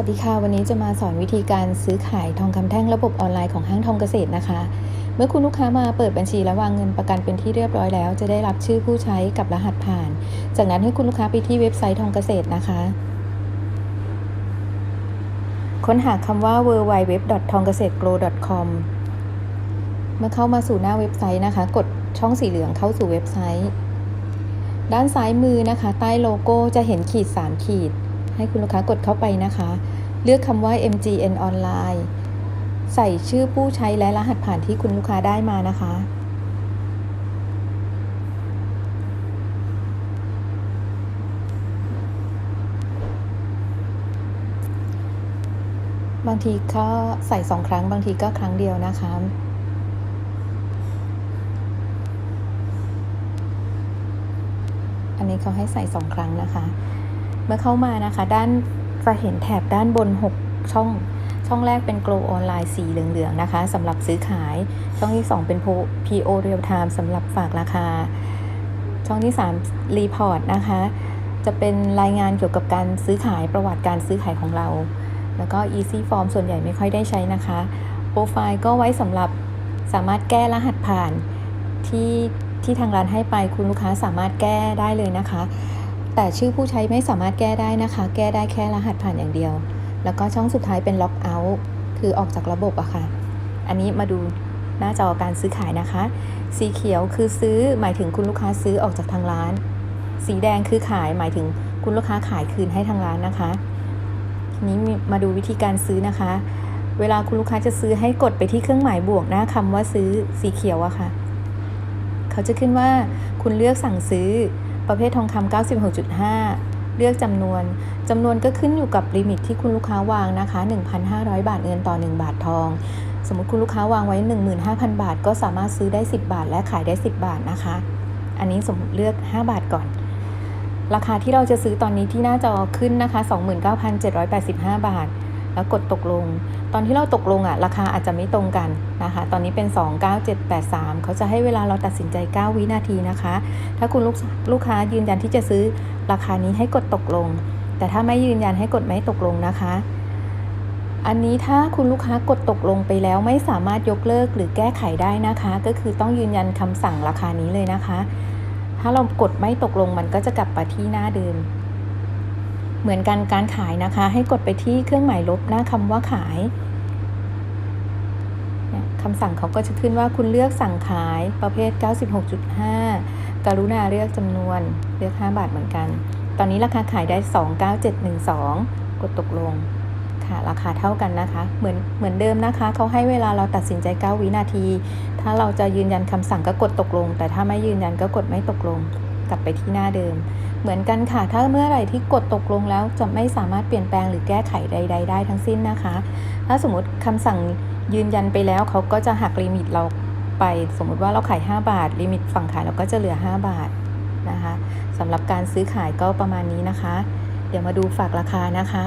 วัสดีค่ะ วันนี้จะมาสอนวิธีการซื้อขายทองคำแท่งระบบออนไลน์ของห้างทองเกษตรนะคะ เมื่อคุณลูกค้ามาเปิดบัญชีและวางเงินประกันเป็นที่เรียบร้อยแล้ว จะได้รับชื่อผู้ใช้กับรหัสผ่าน จากนั้นให้คุณลูกค้าไปที่เว็บไซต์ทองเกษตรนะคะ ค้นหาคำว่า w w w t o n g k a s e t g r o w c o m เมื่อเข้ามาสู่หน้าเว็บไซต์นะคะ กดช่องสีเหลืองเข้าสู่เว็บไซต์ ด้านซ้ายมือนะคะ ใต้โลโก้จะเห็นขีด 3 ขีด ให้คุณลูกค้ากดเข้าไปนะคะ เลือกคำว่า MGN ออนไลน์ใส่ชื่อผู้ใช้และรหัสผ่านที่คุณลูกค้าได้มานะคะ บางทีก็ใส่สองครั้ง บางทีก็ครั้งเดียวนะคะอันนี้เขาให้ใส่สองครั้งนะคะ เมื่อเข้ามานะคะ ด้านจะเห็นแถบด้านบน 6 ช่อง ช่องแรกเป็น Grow ออนไลน์สีเหลืองๆนะคะสำหรับซื้อขาย ช่องที่ 2 เป็น PO Real Time สำหรับฝากราคา ช่องที่3 Report นะคะ จะเป็นรายงานเกี่ยวกับการซื้อขายประวัติการซื้อขายของเรา แล้วก็ Easy Form ส่วนใหญ่ไม่ค่อยได้ใช้นะคะ โปรไฟล์ก็ไว้สำหรับสามารถแก้รหัสผ่านที่ที่ทางร้านให้ไปคุณลูกค้าสามารถแก้ได้เลยนะคะ แต่ชื่อผู้ใช้ไม่สามารถแก้ได้นะคะ แก้ได้แค่รหัสผ่านอย่างเดียว แล้วก็ช่องสุดท้ายเป็นล็อกเอาท์คือออกจากระบบอะค่ะ อันนี้มาดูหน้าจอการซื้อขายนะคะ สีเขียวคือซื้อหมายถึงคุณลูกค้าซื้อออกจากทางร้าน สีแดงคือขายหมายถึงคุณลูกค้าขายคืนให้ทางร้านนะคะ ทีนี้มาดูวิธีการซื้อนะคะ เวลาคุณลูกค้าจะซื้อให้กดไปที่เครื่องหมายบวกหน้าคำว่าซื้อสีเขียวอะค่ะ เขาจะขึ้นว่าคุณเลือกสั่งซื้อ ประเภททองคำ96.5 เลือกจำนวนจำนวนก็ขึ้นอยู่กับลิมิตที่คุณลูกค้าวางนะคะ 1,500 บาทเงินต่อ 1 บาททอง สมมติคุณลูกค้าวางไว้ 15,000 บาท ก็สามารถซื้อได้ 10 บาท และขายได้ 10 บาทนะคะ อันนี้สมมติเลือก 5 บาทก่อน ราคาที่เราจะซื้อตอนนี้ที่หน้าจอขึ้นนะคะ 29,785 บาท แล้วกดตกลง อนที่เราตกลงอะ่ะราคาอาจจะไม่ตรงกันนะคะ ตอนนี้เป็น 29783 เขาจะให้เวลาเราตัดสินใจ 9 วินาทีนะคะ ถ้าคุณลูกลูกค้ายืนยันที่จะซื้อราคานี้ให้กดตกลง แต่ถ้าไม่ยืนยันให้กดไม่ตกลงนะคะ อันนี้ถ้าคุณลูกค้ากดตกลงไปแล้วไม่สามารถยกเลิกหรือแก้ไขได้นะคะ ก็คือต้องยืนยันคำสั่งราคานี้เลยนะคะ ถ้าเรากดไม่ตกลงมันก็จะกลับไปที่หน้าเดิม เหมือนกันการขายนะคะ ให้กดไปที่เครื่องหมายลบหน้าคำว่าขายคำสั่งเขาก็จะขึ้นว่าคุณเลือกสั่งขายประเภท 96.5 กรุณาเลือกจำนวนเลือก 5 บาทเหมือนกัน ตอนนี้ราคาขายได้ 29712 กดตกลงค่ะราคาเท่ากันนะคะ เหมือนเหมือนเดิมนะคะ เขาให้เวลาเราตัดสินใจ 9 วินาที ถ้าเราจะยืนยันคำสั่งก็กดตกลง แต่ถ้าไม่ยืนยันก็กดไม่ตกลง กลับไปที่หน้าเดิม เหมือนกันค่ะ ถ้าเมื่อไหร่ที่กดตกลงแล้วจะไม่สามารถเปลี่ยนแปลงหรือแก้ไขใด ๆ ได้ทั้งสิ้นนะคะ ถ้าสมมติคำสั่งยืนยันไปแล้วเขาก็จะหักลิมิตเราไป สมมุติว่าเราขาย 5 บาท ลิมิตฝั่งขายเราก็จะเหลือ 5 บาทนะคะสำหรับการซื้อขายก็ประมาณนี้นะคะ เดี๋ยวมาดูฝากราคานะคะ